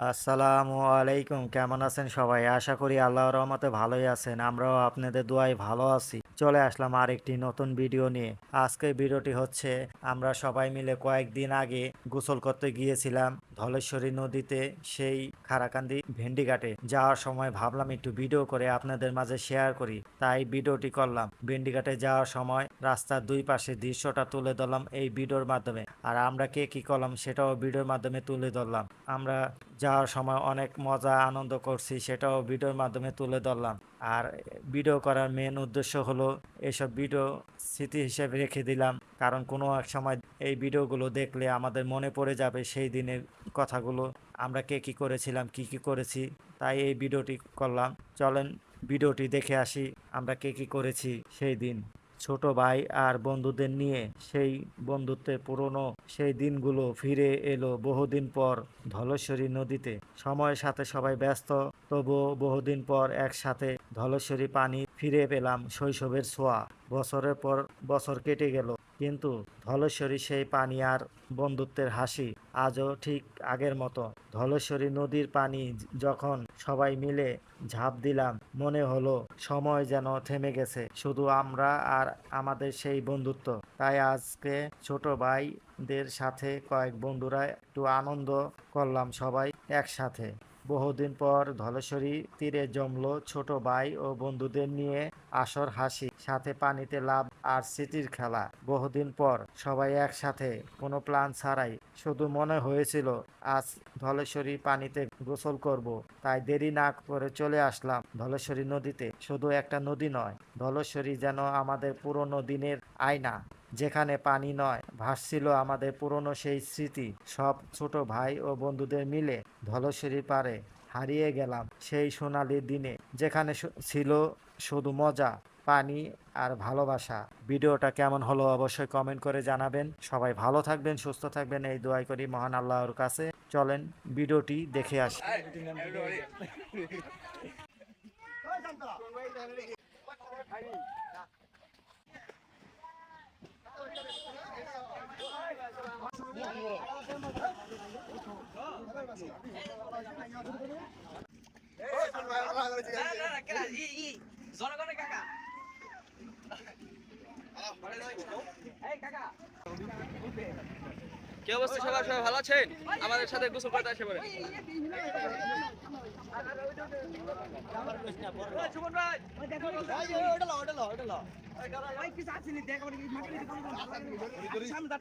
আসসালামু আলাইকুম, কেমন আছেন সবাই? আশা করি আল্লাহর রহমতে ভালোই আছেন। আমরাও আপনাদের দোয়াই ভালো আছি। চলে আসলাম আরেকটি নতুন ভিডিও নিয়ে। আজকের ভিডিওটি হচ্ছে, আমরা সবাই মিলে কয়েকদিন আগে গোসল করতে গিয়েছিলাম ধলেশ্বরী নদীতে সেই খারাকান্দি ভেন্ডিঘাটে। যাওয়ার সময় ভাবলাম একটু ভিডিও করে আপনাদের মাঝে শেয়ার করি, তাই ভিডিওটি করলাম। ভেন্ডিঘাটে যাওয়ার সময় রাস্তার দুই পাশে দৃশ্যটা তুলে ধরলাম এই ভিডিওর মাধ্যমে। আর আমরা কে কি করলাম সেটাও ভিডিওর মাধ্যমে তুলে ধরলাম। আমরা যাওয়ার সময় অনেক মজা আনন্দ করছি সেটাও ভিডিওর মাধ্যমে তুলে ধরলাম। আর ভিডিও করার মেন উদ্দেশ্য হলো এসব ভিডিও স্মৃতি হিসেবে রেখে দিলাম। কারণ কোনো এক সময় এই ভিডিওগুলো দেখলে আমাদের মনে পড়ে যাবে সেই দিনের কথাগুলো, আমরা কে কি করেছিলাম, কি কি করেছি, তাই এই ভিডিওটি করলাম। চলেন ভিডিওটি দেখে আসি, আমরা কে কি করেছি সেই দিন। ছোট ভাই আর বন্ধুদের নিয়ে সেই বন্ধুত্বে পুরনো সেই দিনগুলো ফিরে এলো বহুদিন পর ধলেশ্বরী নদীতে। সময়ের সাথে সবাই ব্যস্ত, তবুও বহুদিন পর একসাথে ধলেশ্বরী পানি ফিরে পেলাম শৈশবের ছোঁয়া। বছরের পর বছর কেটে গেল। কিন্তু ধলেশ্বরী সেই পানি আর বন্ধুত্বের হাসি আজও ঠিক আগের মতো। ধলেশ্বরী নদীর পানি যখন সবাই মিলে ঝাঁপ দিলাম, মনে হলো সময় যেন থেমে গেছে। শুধু আমরা আর আমাদের সেই বন্ধুত্ব। তাই আজকে ছোট ভাইদের সাথে কয়েক বন্ধুরা একটু আনন্দ করলাম সবাই একসাথে। বহুদিন পর ধলেশ্বরী তীরে জমলো ছোট ভাই ও বন্ধুদের নিয়ে আসর হাসি। সাথে পানিতে লাভ আর স্মৃতির খেলা। বহুদিন পর সবাই একসাথে, কোনো প্ল্যান ছাড়াই। শুধু মনে হয়েছিল, আজ ধলেশ্বরী পানিতে গোসল করব। তাই দেরি না করে চলে আসলাম ধলেশ্বরী নদীতে। শুধু একটা নদী নয়, ধলেশ্বরী যেন আমাদের পুরনো দিনের আয়না। যেখানে পানি নয়, ভাসছিল আমাদের পুরনো সেই স্মৃতি। সব ছোট ভাই ও বন্ধুদের মিলে ধলেশ্বরী পারে হারিয়ে গেলাম সেই সোনালি দিনে। যেখানে ছিল শুধু মজা পানি আর ভালোবাসা। ভিডিওটা কেমন হলো অবশ্যই কমেন্ট করে জানাবেন। সবাই ভালো থাকবেন, সুস্থ থাকবেন, এই দোয়াই করি মহান আল্লাহর কাছে। চলেন ভিডিওটি দেখে আসি। জনগণের কি অবস্থা সবার সবাই ভালো আছেন আমাদের সাথে গোসল করতে আসে পরে দেখ